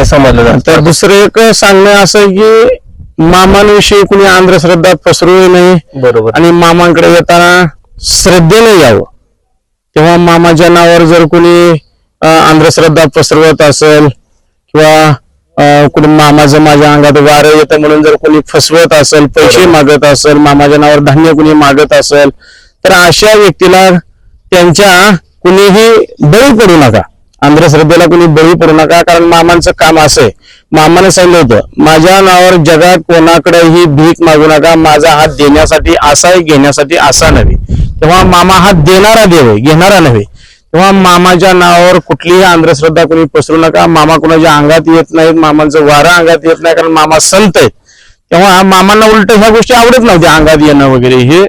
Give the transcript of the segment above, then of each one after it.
हे समजलं जातं. तर दुसरं एक सांगणं असं आहे की मामांविषयी कुणी अंधश्रद्धा पसरू नये बरोबर. आणि मामांकडे येताना श्रद्धेने यावं. तेव्हा मामाच्या नावावर जर कोणी अं, अंधश्रद्धा पसरवत असेल किंवा कुणी मामाचं माझ्या अंगात वारं येतं म्हणून जर कोणी फसवत असेल पैसे मागत असेल मामाच्या नावावर धान्य कुणी मागत असेल तर अशा व्यक्तीला त्यांच्या कुणीही बळी पडू नका. अंधश्रद्धेला कुणी बळी पडू नका कारण मामांचं काम असं आहे. मामाने सांगितलं होतं माझ्या नावावर जगात कोणाकडेही भीक मागू नका माझा हात देण्यासाठी असा आहे घेण्यासाठी असा नव्हे. तेव्हा मामा हात देणारा देव घेणारा नव्हे. तेव्हा मामाच्या नावावर कुठलीही अंधश्रद्धा कोणी पसरू नका मामा कोणाच्या अंगात येत नाहीत मामांचं वारा अंगात येत नाही कारण मामा संत आहेत. तेव्हा मामांना उलट ह्या गोष्टी आवडत नव्हत्या अंगात येणं वगैरे. हे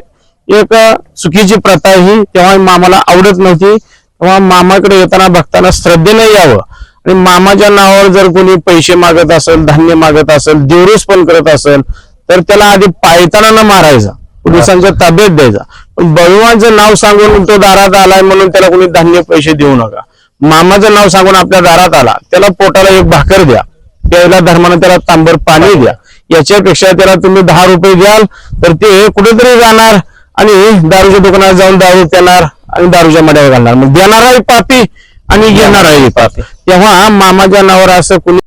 एक चुकीची प्रथा ही तेव्हा मामाला आवडत नव्हती. तेव्हा मामाकडे येताना बघताना श्रद्धेने यावं. आणि मामाच्या नावावर जर कोणी पैसे मागत असेल धान्य मागत असेल देवरूस पण करत असेल तर त्याला आधी पायताना न मारायचा. पोलिसांच्या ताब्यात द्यायचा. पण बळवांचं नाव सांगून तो दारात आलाय म्हणून त्याला कोणी धान्य पैसे देऊ नका. मामाचं नाव सांगून आपल्या दारात आला. त्याला पोटाला एक भाकर द्या. त्याला धर्मानं त्याला तांबर पाणी द्या. याच्यापेक्षा त्याला तुम्ही दहा रुपये द्याल तर ते कुठेतरी जाणार आणि दारूच्या दुकानात जाऊन दारू पिणार. आणि दारूच्या मड्यावर घालणार. मग देणाराही पापी आणि घेणाराही पापी. तेव्हा मामाच्या नावावर असं कुणी